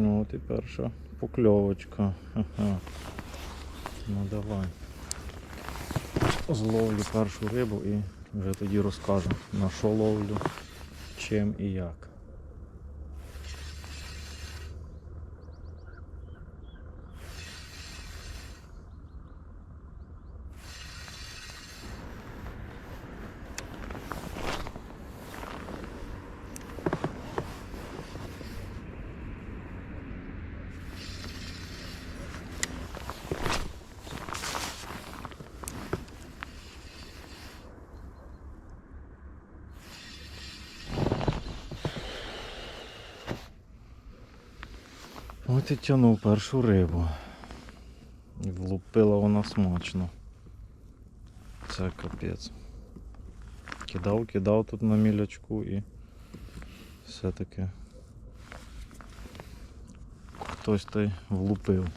Ну от і перша покльовочка. Ага. Ну давай. Зловлю першу рибу і вже тоді розкажу на що ловлю, чим і як. От і тянув першу рибу. І влупила вона смачно. Це капець. Кидав, кидав тут на мілячку і все-таки хтось той влупив.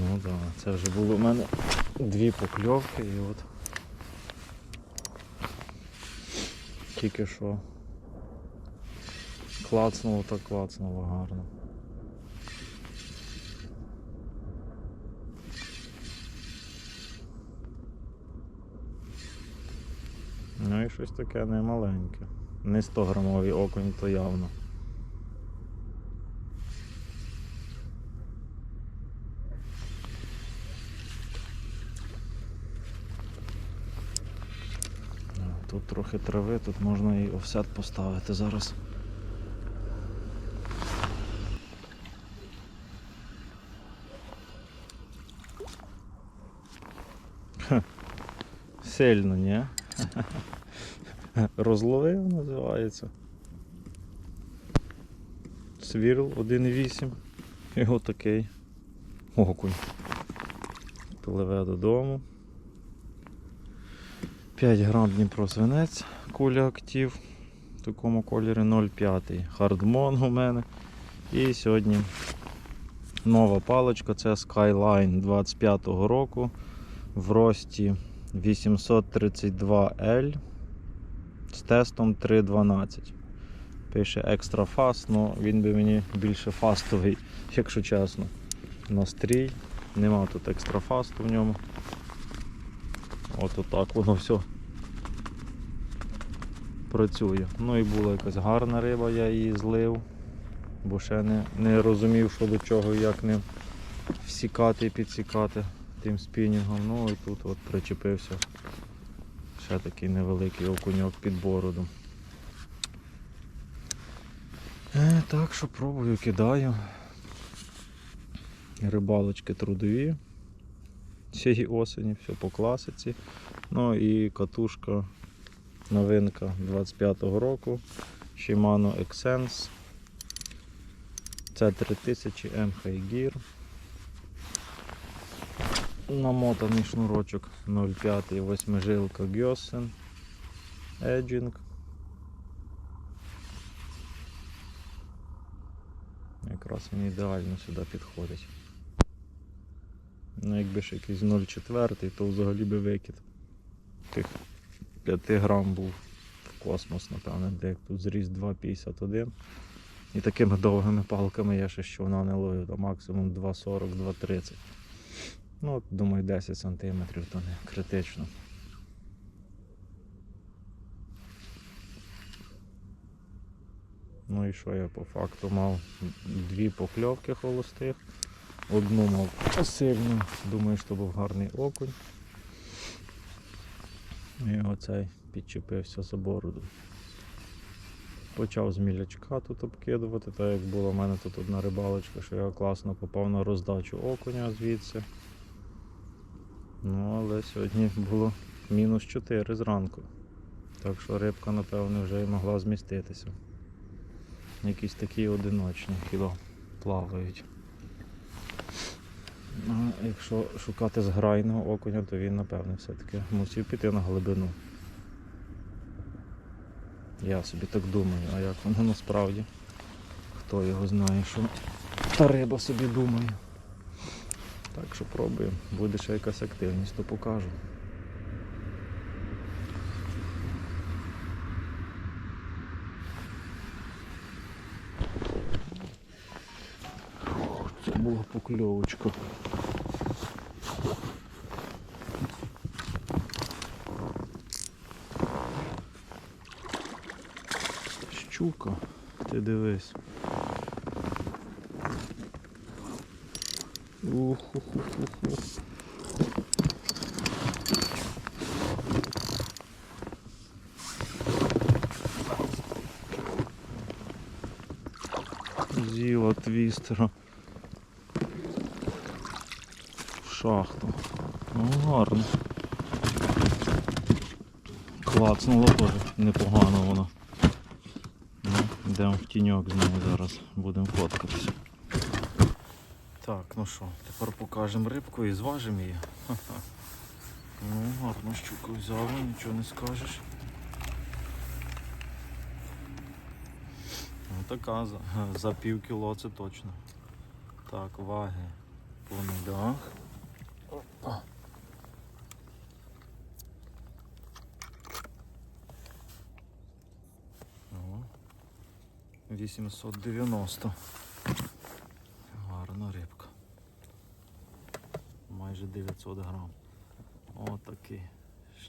Ну да, це вже було в мене дві покльовки і от тільки що клацнуло так клацнуло гарно. Ну і щось таке не маленьке. Не 100 грамовий окунь, то явно. Тут трохи трави, тут можна і офсет поставити зараз. Ха, Сильно, ні? Розловив називається. Свірл 1.8. Його такий окунь. Пливе додому. 5 грам Дніпро свинець, куля актив. В такому кольорі 0,5. Хардмон у мене. І сьогодні нова паличка, це Skyline 25-го року в рості 832L з тестом 3.12. Пише екстра фаст, але він би мені більше фастовий, якщо чесно. Настрій. Нема тут екстра фасту в ньому. От отак воно все працює. Ну і була якась гарна риба, я її злив, бо ще не, не розумів, що до чого як не всікати і підсікати тим спінінгом. Ну і тут от причепився ще такий невеликий окуньок під бороду. Е, так що пробую, кидаю. Рибалочки трудові цієї осені, все по класиці. Ну і катушка новинка 25-го року Shimano Xsense. Це 3000 M Gear. Намотаний шнурочок 0,5 восьмижилка Gyossen Edging. Якраз він ідеально сюди підходить. Ну якби ще якийсь 0,4, то взагалі би викид тих 5 грам був в космос, напевне, де як тут зріс 2,51. І такими довгими палками я ще що вона не ловив, то максимум 2,40-2,30. Ну, думаю, 10 см то не критично. Ну і що я по факту мав дві покльовки холостих. Одну мав сильну, думаю, що був гарний окунь. І оцей підчепився за бороду. Почав з мілячка тут обкидувати, так як була в мене тут одна рибалочка, що я класно попав на роздачу окуня звідси. Ну, але сьогодні було мінус 4 зранку. Так що рибка, напевно, вже і могла зміститися. Якісь такі одиночні хіба плавають. А якщо шукати зграйного окуня, то він, напевне, все-таки мусив піти на глибину. Я собі так думаю, а як воно насправді? Хто його знає, що та риба собі думає. Так що пробуємо. Буде ще якась активність, то покажу. покльовочку. Щука, ти дивись. Уху-ху-ху-ху. З'їла твістера. В шахту. Ну гарно. Клацнуло теж непогано воно. Ну, йдемо в тіньок з нею зараз, будемо фоткатися. Так, ну що, тепер покажемо рибку і зважимо її. Ха-ха. Ну, гарно щуку взяли, нічого не скажеш. Ну така за, за пів кіло це точно. Так, ваги по нулях. Опа. О, 890. Гарна рибка. Майже 900 грам. Отакі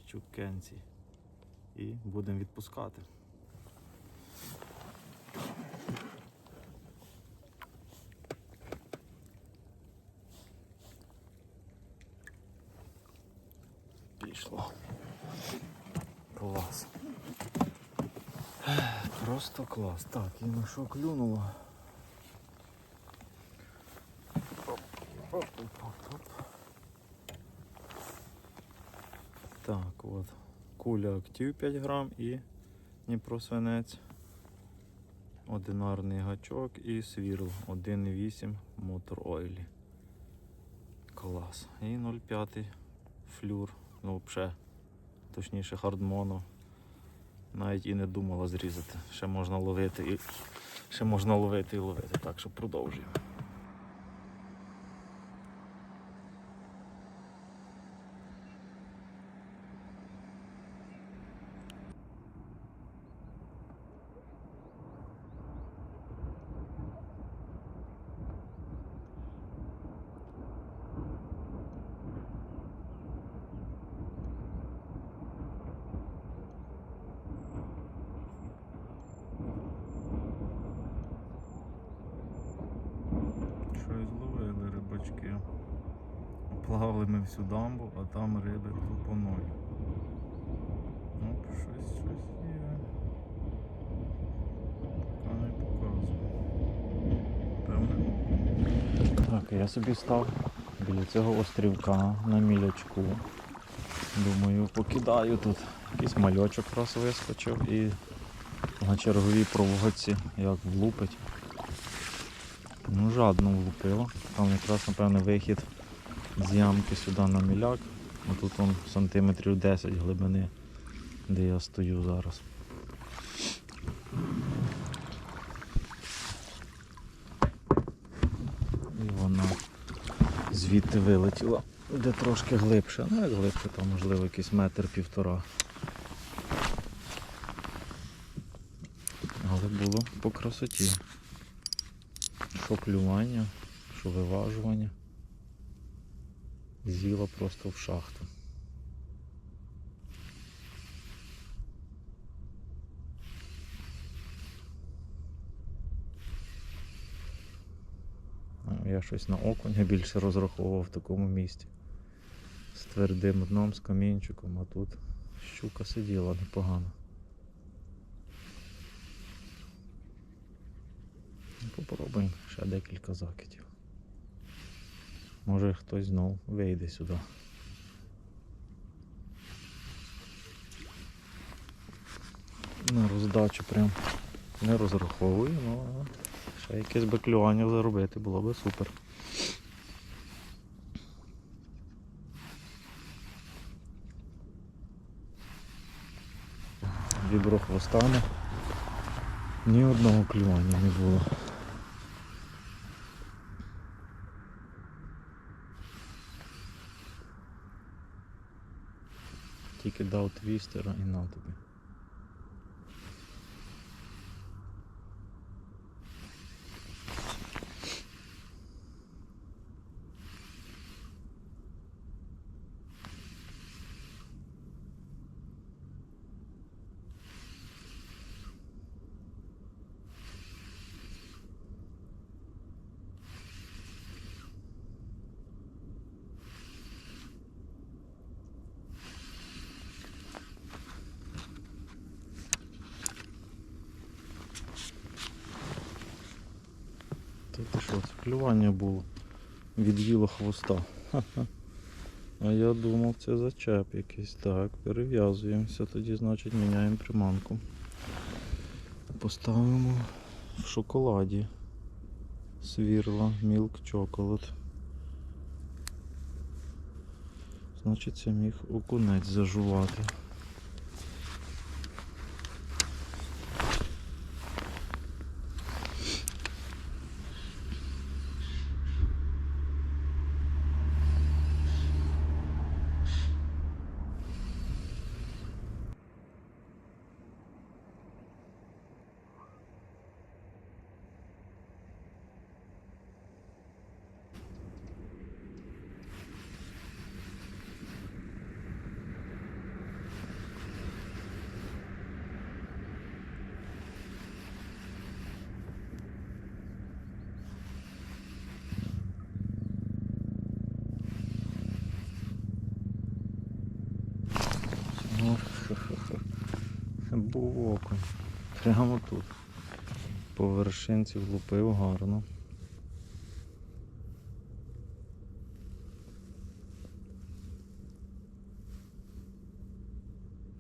щукенці. І будемо відпускати. Пішло. Клас. Просто клас. Так, і на що клюнуло? Оп-оп-оп-оп. Так, от. Куля актив 5 грам і Дніпросвинець. Одинарний гачок і свірл 1,8 мотор ойлі. Клас. І 0,5 флюр. Ну, взагалі, точніше хардмоно. Навіть і не думала зрізати. Ще можна ловити і ще можна ловити і ловити. Так що продовжуємо. Плавали ми всю дамбу, а там риби тупо ноль. Ну, щось, щось є. Поки не показує. Певне. Так, я собі став біля цього острівка на мілячку. Думаю, покидаю тут. Якийсь мальочок раз вискочив і на черговій проводці як влупить. Ну, жадно влупило. Там якраз, напевно, вихід з ямки сюди на міляк. Тут он сантиметрів 10 глибини, де я стою зараз. І вона звідти вилетіла, де трошки глибше. Ну як глибше, там можливо якийсь метр півтора. Але було по красоті. Що клювання, що виважування. З'їла просто в шахту. Я щось на окуня більше розраховував в такому місці. З твердим дном, з камінчиком, а тут щука сиділа непогано. Ну, Попробуємо ще декілька закидів. Може хтось знов вийде сюди. На роздачу прям не розраховую, але ще якесь би клювання заробити було би супер. Вібро хвостами. Ні одного клювання не було. Тільки дав твістера і на тобі. Клювання було. Від'їло хвоста. Ха-ха. А я думав, це зачеп якийсь. Так, перев'язуємося, тоді, значить, міняємо приманку. Поставимо в шоколаді. Свірла, Milk Chocolate. Значить, це міг окунець зажувати. Ну, Був окунь. Прямо тут. По вершинці влупив гарно.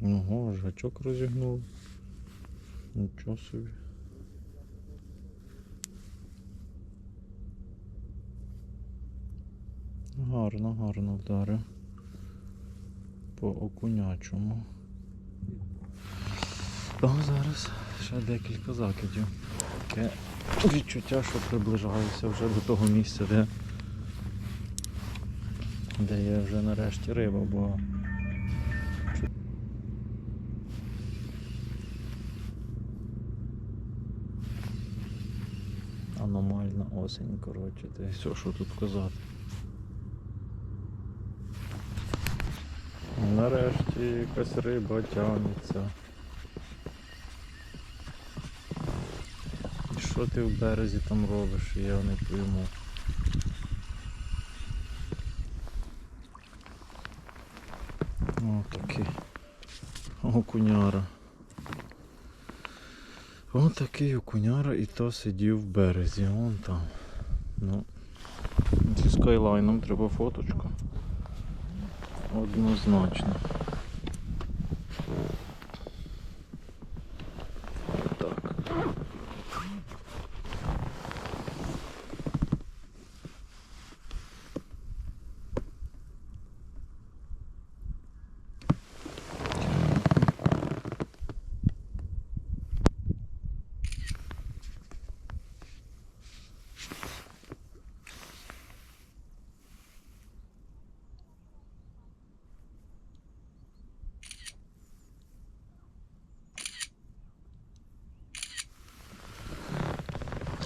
Ого, аж гачок розігнув. Нічого собі. Гарно, гарно вдарив. По окунячому. О, зараз ще декілька закидів. Таке відчуття, що приближаюся вже до того місця, де, де є вже нарешті риба, бо аномальна осінь, коротше, та все, що тут казати. Нарешті якась риба тягнеться. Що ти в березі там робиш, я не пойму. О, такий окуняра. О, такий окуняра і то сидів в березі, вон там. Ну, зі скайлайном треба фоточку. Однозначно. Так.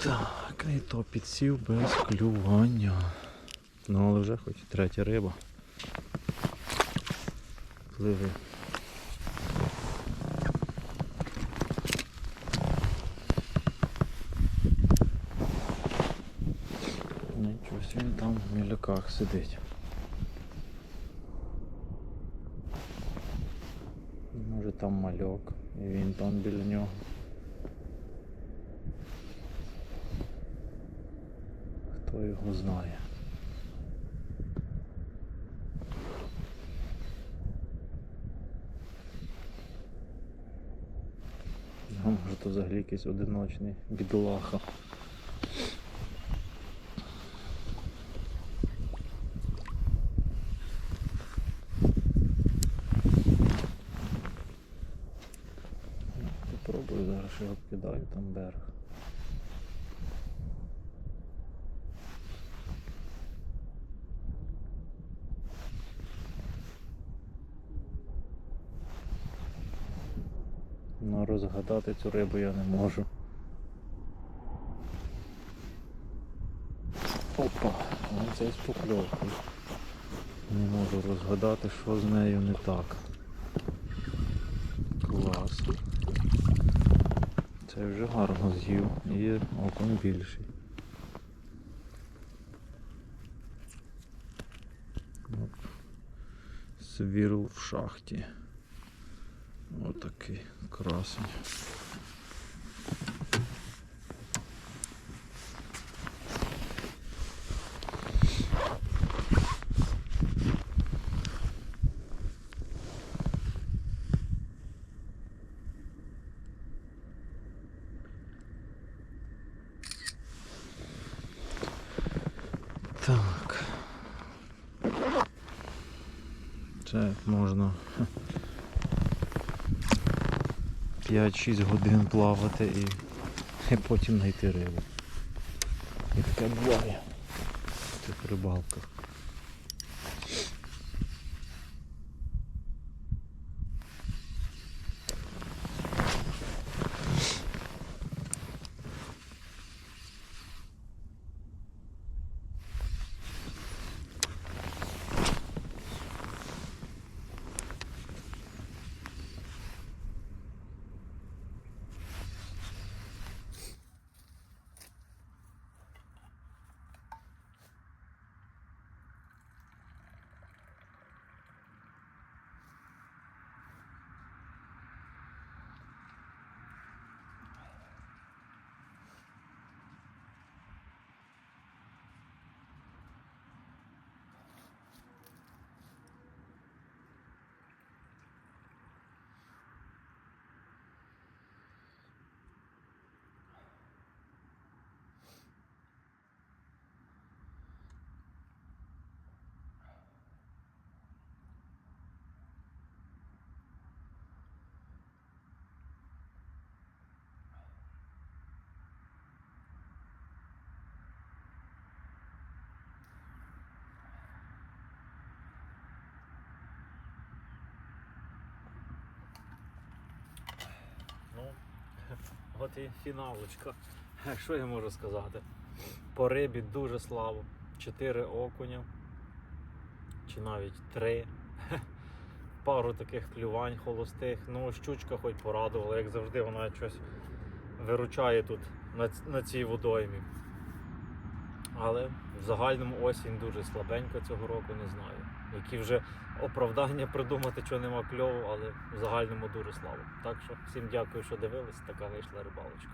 Так, і то підсів без клювання. Ну, але вже хоч третя риба. Пливи. Нічого, він там в міляках сидить. Може там мальок, і він там біля нього. Хто його знає. Може то взагалі якийсь одиночний бідолаха. Ну, Попробую зараз його кидаю там берег. Ну, розгадати цю рибу я не можу. Опа, ну це з покльовкою. Не можу розгадати, що з нею не так. Клас. Це вже гарно з'їв. І окон більший. Свірл в шахті. Отакий красень. Так. Це можна 5-6 годин плавати і, і потім знайти рибу. І таке буває в цих рибалках. Ну, от і фіналочка. Що я можу сказати? По рибі дуже слабо. Чотири окуня, чи навіть три. Пару таких клювань холостих. Ну, щучка хоч порадувала, як завжди, вона щось виручає тут на, на цій водоймі. Але в загальному осінь дуже слабенько цього року, не знаю. Які вже оправдання придумати, що нема кльову, але в загальному дуже слабо. Так що всім дякую, що дивились. Така вийшла рибалочка.